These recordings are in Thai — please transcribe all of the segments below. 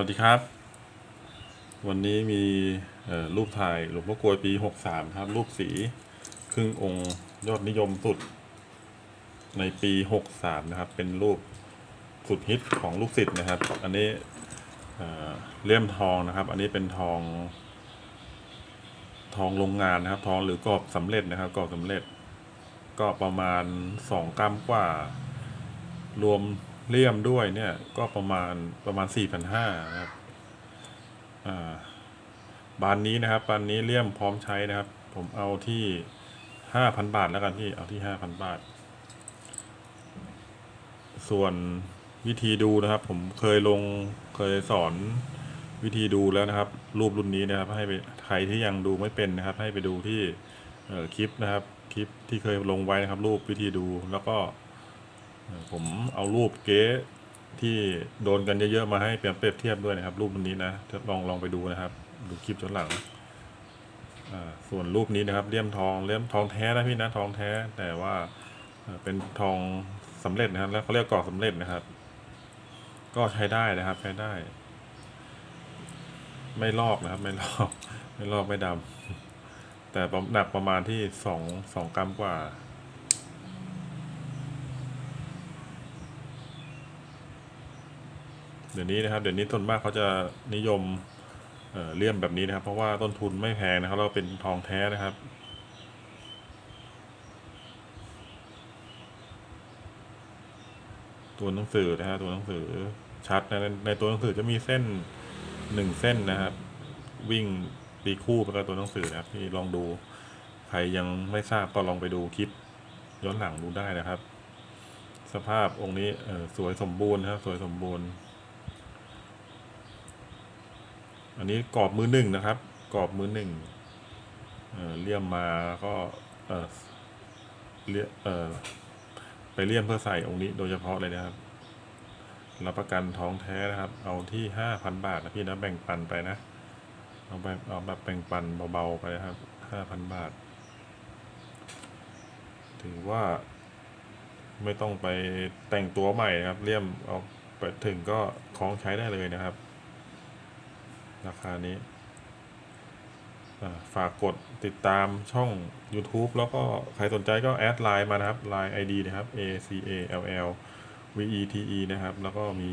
วัสดีครับ วันนี้มีรูปถ่ายหลวงพ่อกลวยปีหกสามครับ รูปสีครึ่งองค์ยอดนิยมสุด ในปีหกสามนะครับ เป็นรูปสุดฮิตของลูกศิษย์นะครับ อันนี้เลี่ยมทองนะครับ อันนี้เป็นทอง ทองโรงงานนะครับ ทองหรือกรอบสำเร็จนะครับกรอบสำเร็จ ก็ประมาณสองกรัมกว่า รวม เลี่ยมด้วยเนี่ยก็ประมาณประมาณสี่พันห้านะครับอ่าบานนี้นะครับบานนี้เลี่ยมพร้อมใช้นะครับ ผมเอาที่ห้าพันบาทแล้วกันพี่เอาที่ห้าพันบาท ส่วนวิธีดูนะครับ ผมเคยลงเคยสอนวิธีดูแล้วนะครับ รูปรุ่นนี้นะครับ ให้ไปใครที่ยังดูไม่เป็นนะครับ ให้ไปดูที่เอ่อคลิปนะครับ คลิปที่เคยลงไว้นะครับ รูปวิธีดูแล้วก็ ผมเอารูปเก๊ที่โดนกันเยอะๆมาให้เปรียบเปรียบเทียบด้วยนะครับ รูปนี้นะลองลองไปดูนะครับ ดูคลิปย้อนหลังส่วนรูปนี้นะครับเลี่ยมทองเลี่ยมทองแท้นะพี่นะทองแท้ แต่ว่าเป็นทองสำเร็จนะครับ แล้วเขาเรียกกรอบสำเร็จนะครับ ก็ใช้ได้นะครับใช้ได้ ไม่ลอกนะครับ ไม่ลอกไม่ลอกไม่ดำแต่หนักประมาณที่สองสองกรัมกว่า เดี๋ยวนี้นะครับ เดี๋ยวนี้ต้นมากเขาจะนิยมเเลี่ยมแบบนี้นะครับ เพราะว่าต้นทุนไม่แพงนะครับ เราเป็นทองแท้นะครับตัวหนังสือนะฮะตัวหนังสือชัดนะในในตัวหนังสือจะมีเส้นหนึ่งเส้นนะครับ วิ่งตีคู่ไปกับตัวหนังสือนะครับที่ลองดูใครยังไม่ทราบก็ลองไปดูคลิปย้อนหลังดูได้นะครับ สภาพองค์นี้สวยสมบูรณ์นะครับ สวยสมบูรณ์ อันนี้กรอบมือหนึ่งนะครับ กรอบมือหนึ่งเเลี่ยมมาก็เออเลี่ยเออไปเลี่ยมเพื่อใส่องค์นี้โดยเฉพาะเลยนะครับรับประกันท้องแท้นะครับ เอาที่ห้าพันบาทนะพี่นะแบ่งปันไปนะ เอาแบบเอาแบบแบ่งปันเบาๆไปนะครับห้าพันบาท ถือว่าไม่ต้องไปแต่งตัวใหม่นะครับ เลี่ยมเอาไปถึงก็คล้องใช้ได้เลยนะครับ ราคานี้ ฝากกดติดตามช่อง YouTube แล้วก็ใครสนใจก็แอดไลน์มานะครับ Line ID นะครับ A C A L L V E T E นะครับ แล้วก็มี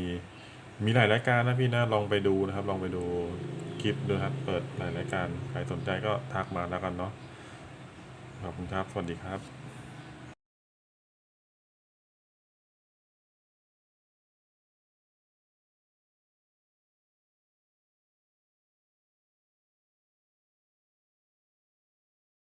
มีหลายรายการนะพี่นะ ลองไปดูนะครับ ลองไปดูคลิปดูครับ เปิดหลายรายการ ใครสนใจก็ทักมาแล้วกันเนาะ ขอบคุณครับ สวัสดีครับ